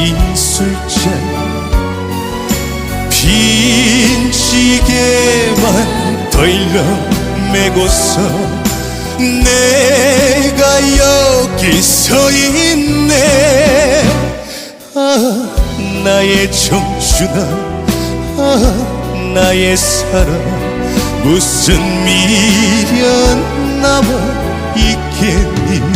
빈 술잔 빈 시계만 덜렁 매고서 내가 여기 서 있네. 아 나의 청춘아. 아 나의 사랑. 무슨 미련 남아 있겠니